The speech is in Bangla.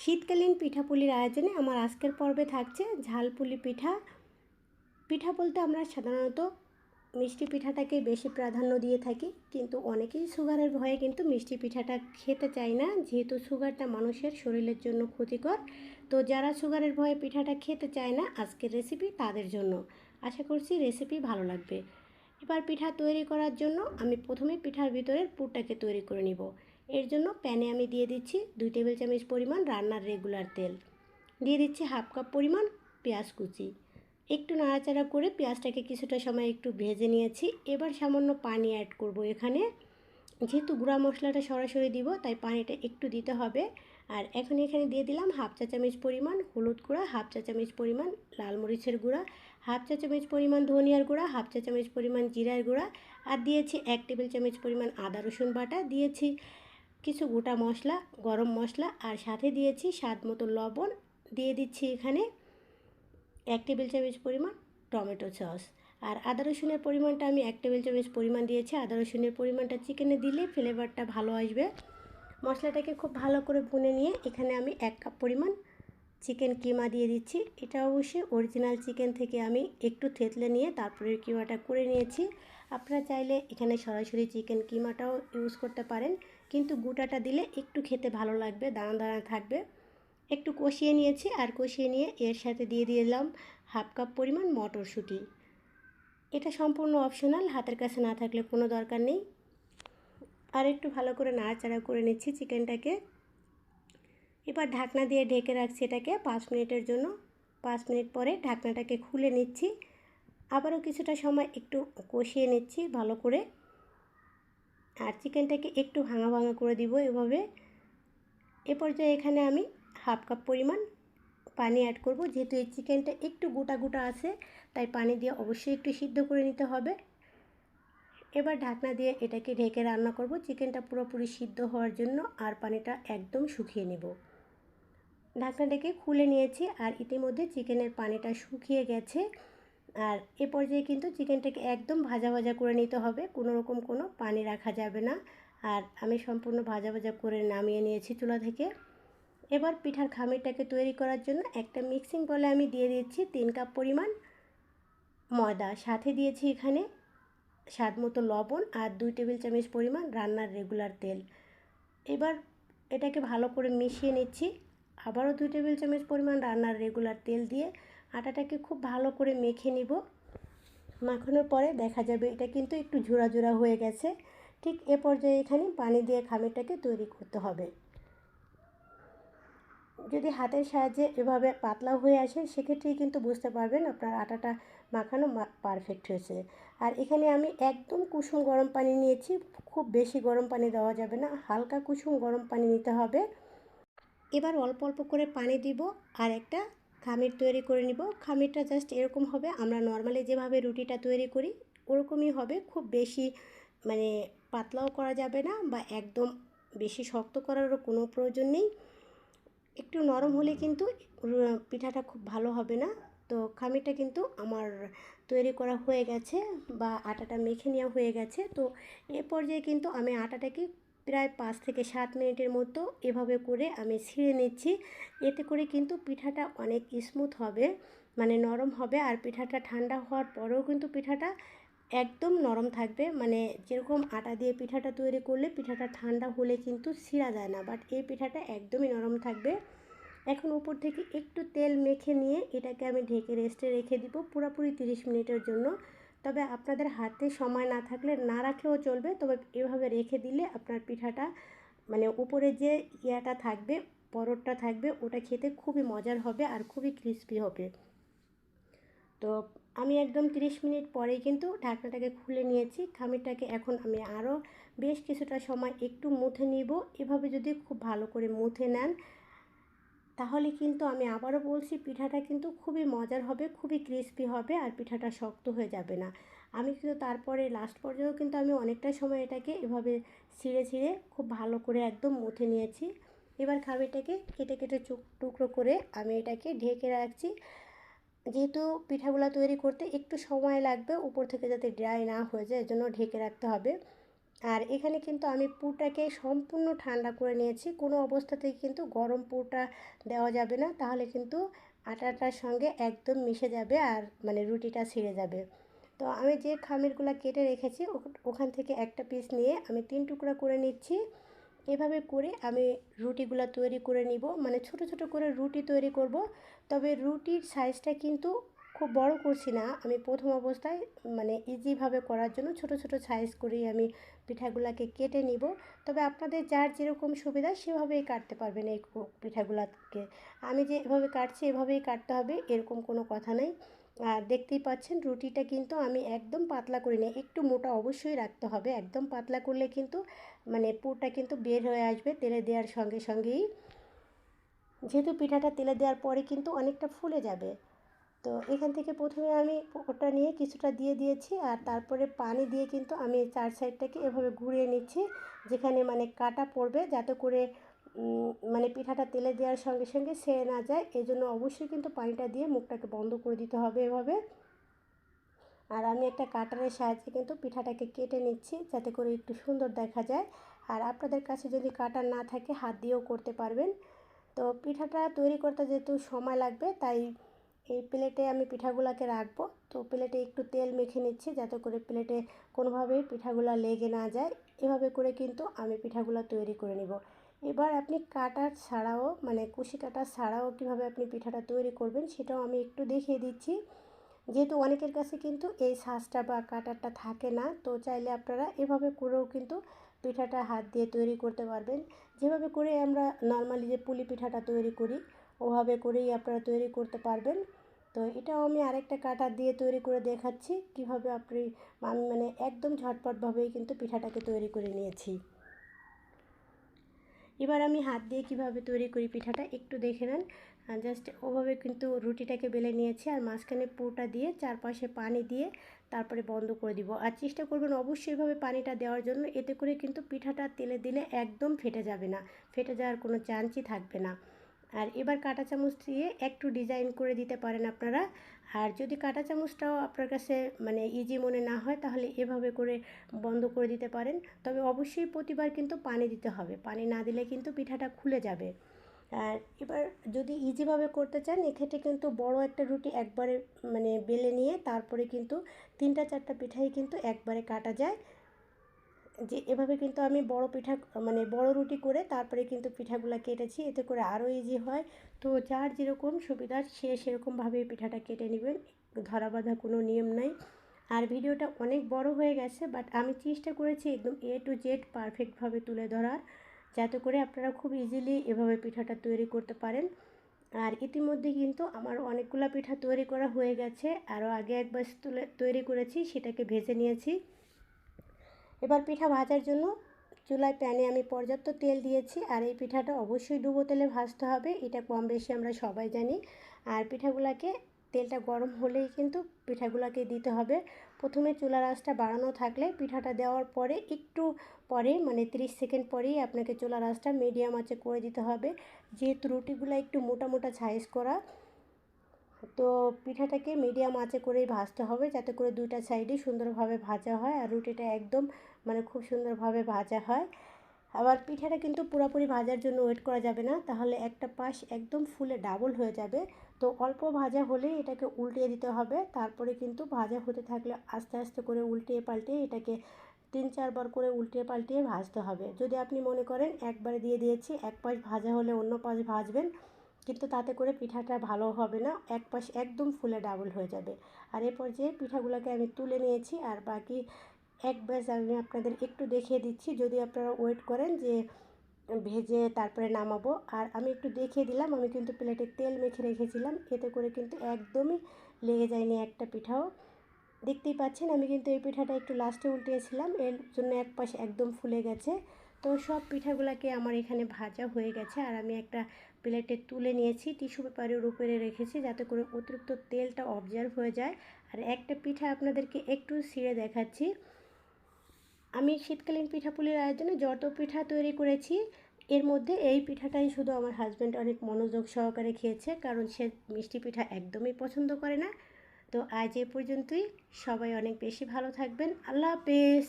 শীতকালীন পিঠাপুলির আয়োজনে আমার আজকের পর্বে থাকছে ঝালপুলি পিঠা। পিঠা বলতে আমরা সাধারণত মিষ্টি পিঠাটাকে বেশি প্রাধান্য দিয়ে থাকি, কিন্তু অনেকেই সুগারের ভয়ে কিন্তু মিষ্টি পিঠাটা খেতে চায় না, যেহেতু সুগারটা মানুষের শরীরের জন্য ক্ষতিকর। তো যারা সুগারের ভয়ে পিঠাটা খেতে চায় না, আজকের রেসিপি তাদের জন্য। আশা করছি রেসিপি ভালো লাগবে। এবার পিঠা তৈরি করার জন্য আমি প্রথমে পিঠার ভিতরের পুরটাকে তৈরি করে নিব। এর জন্য প্যানে আমি দিয়ে দিচ্ছি দুই টেবিল চামচ পরিমাণ রান্নার রেগুলার তেল। দিয়ে দিচ্ছি হাফ কাপ পরিমাণ পেঁয়াজ কুচি। একটু নাড়াচাড়া করে পেঁয়াজটাকে কিছুটা সময় একটু ভেজে নিয়েছি। এবার সামান্য পানি অ্যাড করব এখানে। যেহেতু গুঁড়া মশলাটা সরাসরি দিব, তাই পানিটা একটু দিতে হবে। আর এখন এখানে দিয়ে দিলাম হাফ চা চামচ পরিমাণ হলুদ গুঁড়া, হাফ চা চামচ পরিমাণ লাল মরিচের গুঁড়া, হাফ চা চামচ পরিমাণ ধনিয়ার গুঁড়া, হাফ চা চামচ পরিমাণ জিরার গুঁড়া। আর দিয়েছি এক টেবিল চামচ পরিমাণ আদা রসুন বাটা। দিয়েছি কিছু গোটা মশলা, গরম মশলা আর সাথে দিয়েছি স্বাদ মতো লবণ। দিয়ে দিচ্ছি এখানে এক টেবিল চামচ পরিমাণ টমেটো সস। আর আদা রসুনের পরিমাণটা আমি এক টেবিল চামচ পরিমাণ দিয়েছি। আদা রসুনের পরিমাণটা চিকেনে দিলে ফ্লেভারটা ভালো আসবে। মশলাটাকে খুব ভালো করে ভুনে নিয়ে এখানে আমি এক কাপ পরিমাণ চিকেন কিমা দিয়ে দিচ্ছি। এটা অবশ্যই অরিজিনাল চিকেন থেকে আমি একটু থেতলে নিয়ে তারপরে কিমাটা করে নিয়েছি। আপনারা চাইলে এখানে সরাসরি চিকেন কিমাটাও ইউজ করতে পারেন। কিন্তু গোটাটা দিলে একটু খেতে ভালো লাগবে, দানা দানা থাকবে। একটু কষিয়ে নিয়েছি আর কষিয়ে নিয়ে এর সাথে দিয়ে দিলাম হাফ কাপ পরিমাণ মটরশুঁটি। এটা সম্পূর্ণ অপশনাল হাতের কাছে না থাকলে কোনো দরকার নেই। আর একটু ভালো করে নাড়াচাড়া করে নিচ্ছি চিকেনটাকে। এবার ঢাকনা দিয়ে ঢেকে রাখছি এটাকে পাঁচ মিনিটের জন্য। পাঁচ মিনিট পরে ঢাকনাটাকে খুলে নিচ্ছি। আবারও কিছুটা সময় একটু কষিয়ে নিচ্ছি ভালো করে। আর চিকেনটাকে একটু ভাঙা ভাঙা করে দিব এভাবে। এ পর্যায়ে এখানে আমি হাফ কাপ পরিমাণ পানি অ্যাড করব। যেহেতু এই চিকেনটা একটু গোটা গোটা আছে, তাই পানি দিয়ে অবশ্যই একটু সিদ্ধ করে নিতে হবে। এবার ঢাকনা দিয়ে এটাকে ঢেকে রান্না করব। চিকেনটা পুরোপুরি সিদ্ধ হওয়ার জন্য আর পানিটা একদম শুকিয়ে নেব। ঢাকনা ডেকে খুলে নিয়েছি আর ইতিমধ্যে চিকেনের পানিটা শুকিয়ে গেছে। আর এ পর্যায়ে কিন্তু চিকেনটাকে একদম ভাজা ভাজা করে নিতে হবে। কোনো রকম কোনো পানি রাখা যাবে না। আর আমি সম্পূর্ণ ভাজা ভাজা করে নামিয়ে নিয়েছি চুলা থেকে। এবার পিঠার খামিরটাকে তৈরি করার জন্য একটা মিক্সিং বলে আমি দিয়ে দিচ্ছি তিন কাপ পরিমাণ ময়দা। সাথে দিয়েছি এখানে স্বাদ মতো লবণ আর দুই টেবিল চামচ পরিমাণ রান্নার রেগুলার তেল। এবার এটাকে ভালো করে মিশিয়ে নিচ্ছি। আবারও দুই টেবিল চামচ পরিমাণ রান্নার রেগুলার তেল দিয়ে আটাটাকে খুব ভালো করে মেখে নিব। মাখানোর পরে দেখা যাবে এটা কিন্তু একটু ঝোড়া ঝোড়া হয়ে গেছে। ঠিক এ পর্যায়ে এখানে পানি দিয়ে খামিরটাকে তৈরি করতে হবে। যদি হাতের সাহায্যে এভাবে পাতলা হয়ে আসে, সেক্ষেত্রেই কিন্তু বুঝতে পারবেন আপনার আটাটা মাখানো পারফেক্ট হয়েছে। আর এখানে আমি একদম কুসুম গরম পানি নিয়েছি। খুব বেশি গরম পানি দেওয়া যাবে না, হালকা কুসুম গরম পানি নিতে হবে। এবার অল্প অল্প করে পানি দিব আর একটা খামির তৈরি করে নিব। খামিরটা জাস্ট এরকম হবে। আমরা নর্মালি যেভাবে রুটিটা তৈরি করি, ওরকমই হবে। খুব বেশি মানে পাতলাও করা যাবে না বা একদম বেশি শক্ত করারও কোনো প্রয়োজন নেই। একটু নরম হলে কিন্তু পিঠাটা খুব ভালো হবে না। তো খামিরটা কিন্তু আমার তৈরি করা হয়ে গেছে বা আটাটা মেখে নেওয়া হয়ে গেছে। তো এ পর্যায়ে কিন্তু আমি আটাটাকে প্রায় পাঁচ থেকে সাত মিনিটের মতো এভাবে করে আমি ছিঁড়ে নিচ্ছি। এতে করে কিন্তু পিঠাটা অনেক স্মুথ হবে মানে নরম হবে। আর পিঠাটা ঠান্ডা হওয়ার পরেও কিন্তু পিঠাটা একদম নরম থাকবে। মানে যেরকম আটা দিয়ে পিঠাটা তৈরি করলে পিঠাটা ঠান্ডা হলে কিন্তু ছিঁড়া যায় না বাট এই পিঠাটা একদমই নরম থাকবে। এখন উপর থেকে একটু তেল মেখে নিয়ে এটাকে আমি ঢেকে রেস্টে রেখে দিব পুরোপুরি তিরিশ মিনিটের জন্য। তবে আপনাদের হাতে সময় না থাকলে না রাখলেও চলবে। তবে এভাবে রেখে দিলে আপনার পিঠাটা মানে উপরে যে ইয়াটা থাকবে পরোটটা থাকবে, ওটা খেতে খুবই মজার হবে আর খুবই ক্রিস্পি হবে। তো আমি একদম 30 মিনিট পরেই কিন্তু ঢাকনাটাকে খুলে নিয়েছি। খামিরটাকে এখন আমি আরও বেশ কিছুটা সময় একটু মুথে নিব। এভাবে যদি খুব ভালো করে মুথে নেন তাহলে কিন্তু আমি আবারও বলছি, পিঠাটা কিন্তু খুবই মজার হবে, খুবই ক্রিস্পি হবে আর পিঠাটা শক্ত হয়ে যাবে না। আমি কিন্তু তারপরে লাস্ট পর্যায়েও কিন্তু আমি অনেকটা সময় এটাকে এভাবে ছিঁড়ে ছিঁড়ে খুব ভালো করে একদম মুথে নিয়েছি। এবার খামিরটাকে কেটে কেটে চুক টুকরো করে আমি এটাকে ঢেকে রাখছি। যেহেতু পিঠাগুলো তৈরি করতে একটু সময় লাগবে, উপর থেকে যাতে ড্রাই না হয়ে যায়, এজন্য ঢেকে রাখতে হবে। আর এখানে কিন্তু আমি পুরটাকে সম্পূর্ণ ঠান্ডা করে নিয়েছি। কোনো অবস্থাতেই কিন্তু গরম পুরটা দেওয়া যাবে না। তাহলে কিন্তু আটাটার সঙ্গে একদম মিশে যাবে আর মানে রুটিটা ছিঁড়ে যাবে। তো আমি যে খামিরগুলো কেটে রেখেছি ওখান থেকে একটা পিস নিয়ে আমি তিন টুকরা করে নিচ্ছি। এভাবে করে আমি রুটিগুলো তৈরি করে নিব। মানে ছোট ছোট করে রুটি তৈরি করব। তবে রুটির সাইজটা কিন্তু খুব বড় করছি না। আমি প্রথম অবস্থায় মানে ইজিভাবে করার জন্য ছোট ছোট সাইজ করেই আমি পিঠাগুলোকে কেটে নিব। তবে আপনাদের যার যেরকম সুবিধা সেভাবেই কাটতে পারবেন এই পিঠাগুলাকে। আমি যে এভাবে কাটছি এভাবেই কাটতে হবে, এরকম কোনো কথা নেই। আর দেখতেই পাচ্ছেন রুটিটা কিন্তু আমি একদম পাতলা করি না একটু মোটা অবশ্যই রাখতে হবে, একদম পাতলা করলে কিন্তু মানে পুরটা কিন্তু বের হয়ে আসবে তেলে দেওয়ার সঙ্গে সঙ্গেই। যেহেতু পিঠাটা তেলে দেওয়ার পরে কিন্তু অনেকটা ফুলে যাবে। তো এখান থেকে প্রথমে আমি ওটা নিয়ে কিছুটা দিয়ে দিয়েছি আর তারপরে পানি দিয়ে কিন্তু আমি চার সাইডটাকে এভাবে ঘুরিয়ে নিচ্ছি, যেখানে মানে কাটা পড়বে যাতে করে মানে পিঠাটা তেলে দেওয়ার সঙ্গে সঙ্গে সেরে না যায়। এই জন্য অবশ্যই কিন্তু পানিটা দিয়ে মুখটাকে বন্ধ করে দিতে হবে এভাবে। আর আমি একটা কাটারের সাহায্যে কিন্তু পিঠাটাকে কেটে নিচ্ছি যাতে করে একটু সুন্দর দেখা যায়। আর আপনাদের কাছে যদি কাটার না থাকে, হাত দিয়েও করতে পারবেন। তো পিঠাটা তৈরি করতে যেহেতু সময় লাগবে, তাই এই প্লেটে আমি পিঠাগুলোকে রাখব। তো প্লেটে একটু তেল মেখে নিচ্ছি যাতে করে প্লেটে কোনোভাবেই পিঠাগুলা লেগে না যায়। এভাবে করে কিন্তু আমি পিঠাগুলা তৈরি করে নিব। এবার আপনি কাটার ছাড়াও মানে কুশি কাটার ছাড়াও কীভাবে আপনি পিঠাটা তৈরি করবেন সেটাও আমি একটু দেখিয়ে দিচ্ছি। যেহেতু অনেকের কাছে কিন্তু এই সাজটা বা কাটারটা থাকে না, তো চাইলে আপনারা এভাবে করেও কিন্তু পিঠাটা হাত দিয়ে তৈরি করতে পারবেন। যেভাবে করে আমরা নর্মালি যে পুলি পিঠাটা তৈরি করি, ওভাবে করেই আপনারা তৈরি করতে পারবেন। তো এটাও আমি আরেকটা কাটার দিয়ে তৈরি করে দেখাচ্ছি, কীভাবে আপনি আমি মানে একদম ঝটপটভাবেই কিন্তু পিঠাটাকে তৈরি করে নিয়েছি। এবার আমি হাত দিয়ে কীভাবে তৈরি করি পিঠাটা একটু দেখে নেন। জাস্ট ওভাবে কিন্তু রুটিটাকে বেলে নিয়েছি আর মাঝখানে পুরোটা দিয়ে চারপাশে পানি দিয়ে তারপরে বন্ধ করে দিব। আর চেষ্টা করবেন অবশ্যই এভাবে পানিটা দেওয়ার জন্য, এতে করে কিন্তু পিঠাটা তেলে দিলে একদম ফেটে যাবে না, ফেটে যাওয়ার কোনো চান্সই থাকবে না। আর এবার কাঁটা চামচ দিয়ে একটু ডিজাইন করে দিতে পারেন আপনারা। আর যদি কাঁটা চামচটাও আপনার কাছে মানে ইজি মনে না হয়, তাহলে এভাবে করে বন্ধ করে দিতে পারেন। তবে অবশ্যই প্রতিবার কিন্তু পানি দিতে হবে। পানি না দিলে কিন্তু পিঠাটা খুলে যাবে। আর এবার যদি ইজিভাবে করতে চান, এক্ষেত্রে কিন্তু বড় একটা রুটি একবারে মানে বেলে নিয়ে তারপরে কিন্তু তিনটা চারটা পিঠাই কিন্তু একবারে কাটা যায়। যে এভাবে কিন্তু আমি বড় পিঠা মানে বড় রুটি করে তারপরে কিন্তু পিঠাগুলো কেটেছি। এতে করে আরও ইজি হয়। তো যার যেরকম সুবিধা, সে সেরকমভাবে পিঠাটা কেটে নেবেন ধরা বাঁধা কোনো নিয়ম নাই। আর ভিডিওটা অনেক বড় হয়ে গেছে বাট আমি চেষ্টা করেছি একদম এ টু জেড পারফেক্টভাবে তুলে ধরার, যাতে করে আপনারা খুব ইজিলি এভাবে পিঠাটা তৈরি করতে পারেন। আর ইতিমধ্যে কিন্তু আমার অনেকগুলো পিঠা তৈরি করা হয়ে গেছে। আরও আগে একবার তুলে, তৈরি করেছি, সেটাকে ভেজে নিয়েছি। এবার পিঠা ভাজার জন্য চুলায় প্যানে আমি পর্যাপ্ত তেল দিয়েছি আর এই পিঠাটা অবশ্যই ডুবো তেলে ভাজতে হবে। এটা কম বেশি আমরা সবাই জানি। আর পিঠাগুলাকে, তেলটা গরম হলেই কিন্তু পিঠাগুলোকে দিতে হবে। প্রথমে চুলার আঁচটা বাড়ানো থাকলে পিঠাটা দেওয়ার পরে একটু পরে মানে 30 সেকেন্ড পরেই আপনাকে চুলার আঁচটা মিডিয়াম আঁচে করে দিতে হবে। যেহেতু রুটিগুলো একটু মোটা মোটা সাইজ করা, তো পিঠাটাকে মিডিয়াম আঁচে করেই ভাজতে হবে যাতে করে দুইটা সাইডই সুন্দরভাবে ভাজা হয় আর রুটিটা একদম মানে খুব সুন্দরভাবে ভাজা হয়। আবার পিঠাটা কিন্তু পুরোপুরি ভাজার জন্য ওয়েট করা যাবে না। তাহলে একটা পাশ একদম ফুলে ডাবল হয়ে যাবে। তো অল্প ভাজা হলেই এটাকে উল্টিয়ে দিতে হবে। তারপরে কিন্তু ভাজা হতে থাকলে আস্তে আস্তে করে উল্টিয়ে পাল্টিয়ে এটাকে তিন চারবার করে উল্টিয়ে পাল্টিয়ে ভাজতে হবে। যদি আপনি মনে করেন একবারে দিয়ে দিয়েছি, এক পাশ ভাজা হলে অন্য পাশ ভাজবেন, কিন্তু তাতে করে পিঠাটা ভালো হবে না, এক পাশ একদম ফুলে ডাবল হয়ে যাবে। আর এরপর যে পিঠাগুলোকে আমি তুলে নিয়েছি, আর বাকি এক ব্যাচ আমি আপনাদের একটু দেখিয়ে দিচ্ছি। যদি আপনারা ওয়েট করেন যে ভেজে তারপরে নামাবো। আর আমি একটু দেখিয়ে দিলাম, আমি কিন্তু প্লেটে তেল মেখে রেখেছিলাম। এতে করে কিন্তু একদমই লেগে যায়নি একটা পিঠাও। দেখতেই পাচ্ছেন, আমি কিন্তু এই পিঠাটা একটু লাস্টে উল্টিয়েছিলাম। এর জন্য এক পাশে একদম ফুলে গেছে। তো সব পিঠাগুলোকে আমার এখানে ভাজা হয়ে গেছে। আর আমি একটা প্লেটে তুলে নিয়েছি, টিস্যু পেপারের উপরে রেখেছি, যাতে করে অতিরিক্ত তেলটা অবজার্ভ হয়ে যায়। আর একটা পিঠা আপনাদেরকে একটু ছিঁড়ে দেখাচ্ছি। আমি শীতকালীন পিঠাপুলির আয়োজনে যত পিঠা তৈরি করেছি, এর মধ্যে এই পিঠাটাই শুধু আমার হাজব্যান্ড অনেক মনোযোগ সহকারে খেয়েছে, কারণ সে মিষ্টি পিঠা একদমই পছন্দ করে না। তো আজ এ পর্যন্তই। সবাই অনেক বেশি ভালো থাকবেন। আল্লাহ হাফেজ।